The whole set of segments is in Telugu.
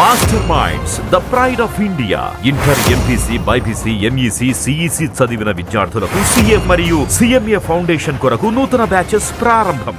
Master minds the pride of India inter MPC BiPC MEC CEC చదివిన విద్యార్థులకు సిఎం మరియు సిఎంఏ ఫౌండేషన్ కొరకు నూతన బ్యాచెస్ ప్రారంభం.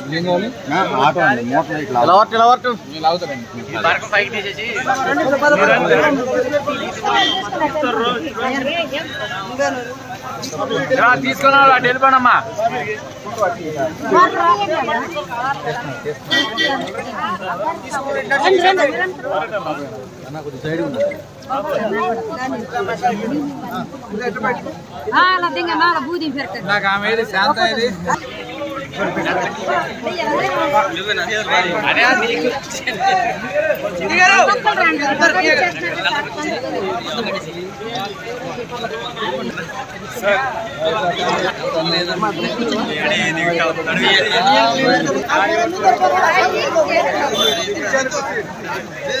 బూది పెడతారు. నాకు ఆమె ఏది శాంత ఏది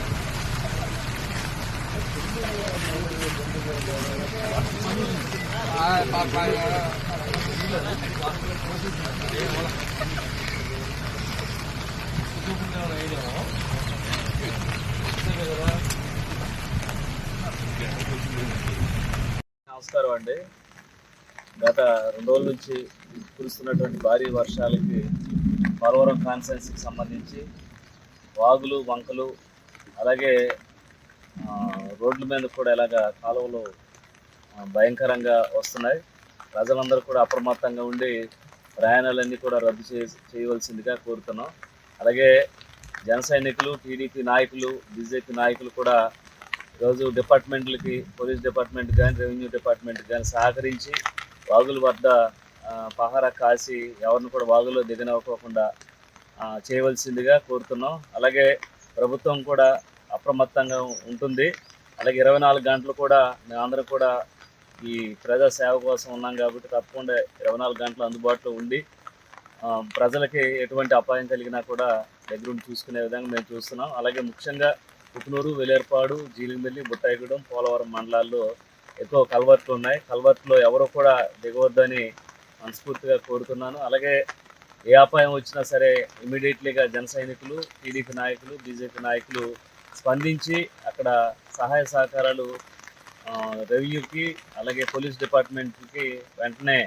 నమస్కారం అండి. గత రెండు రోజుల నుంచి కురుస్తున్నటువంటి భారీ వర్షాలకి పోలవరం కాన్సెన్స్కి సంబంధించి వాగులు వంకలు అలాగే రోడ్ల మీద కూడా ఇలాగ కాలువలు భయంకరంగా వస్తున్నాయి. ప్రజలందరూ కూడా అప్రమత్తంగా ఉండి ప్రయాణాలన్నీ కూడా రద్దు చే చేయవలసిందిగా కోరుతున్నాం. అలాగే జన సైనికులు టీడీపీ నాయకులు బీజేపీ నాయకులు కూడా ఈరోజు డిపార్ట్మెంట్లకి పోలీస్ డిపార్ట్మెంట్ కానీ రెవెన్యూ డిపార్ట్మెంట్ కానీ సహకరించి వాగుల వద్ద పహారా కాసి ఎవరిని కూడా వాగులో దిగనివ్వకోకుండా చేయవలసిందిగా కోరుతున్నాం. అలాగే ప్రభుత్వం కూడా అప్రమత్తంగా ఉంటుంది. అలాగే ఇరవై నాలుగు గంటలు కూడా మేమందరం కూడా ఈ ప్రజా సేవ కోసం ఉన్నాం కాబట్టి తప్పకుండా ఇరవై నాలుగు గంటలు అందుబాటులో ఉండి ప్రజలకి ఎటువంటి అపాయం కలిగినా కూడా దగ్గరుండి చూసుకునే విధంగా మేము చూస్తున్నాం. అలాగే ముఖ్యంగా పుట్నూరు వెలేర్పాడు జీలిమిల్లి బుట్టాయిగూడెం పోలవరం మండలాల్లో ఎక్కువ కల్వర్ట్లు ఉన్నాయి. కల్వర్ట్లో ఎవరు కూడా దిగవద్దని మనస్ఫూర్తిగా కోరుతున్నాను. అలాగే ఏ అపాయం వచ్చినా సరే ఇమీడియట్లీగా జన సైనికులు టీడీపీ నాయకులు బీజేపీ నాయకులు స్పందించి అక్కడ సహాయ సహకారాలు రెవెన్యూకి అలాగే పోలీస్ డిపార్ట్మెంట్కి వెంటనే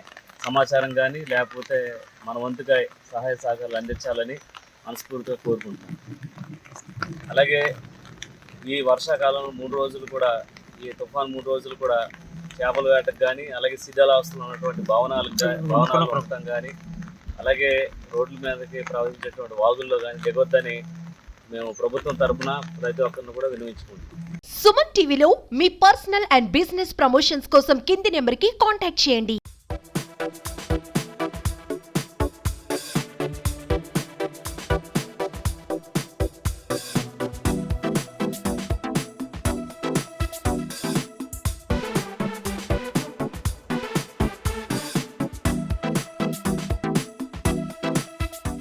సమాచారం కానీ లేకపోతే మన వంతుగా సహాయ సహకారాలు అందించాలని మనస్ఫూర్తిగా కోరుకుంటున్నాను అలాగే ఈ వర్షాకాలంలో మూడు రోజులు కూడా ఈ తుఫాన్ మూడు రోజులు కూడా చేపల వేటకు కానీ అలాగే శిథిలావస్థలో ఉన్నటువంటి భవనాలకు గా- భవనాలు ఉండటం కానీ అలాగే రోడ్ల మీదకి ప్రవహించేటువంటి వాగుల్లో కానీ దిగొద్దని మేము ప్రభుత్వం తరపున ప్రతి ఒక్కరిని కూడా వినియోగించుకుంటాం సుమన్ టీవీలో మీ పర్సనల్ అండ్ బిజినెస్ ప్రమోషన్స్ కోసం కింది నెంబర్కి కాంటాక్ట్ చేయండి.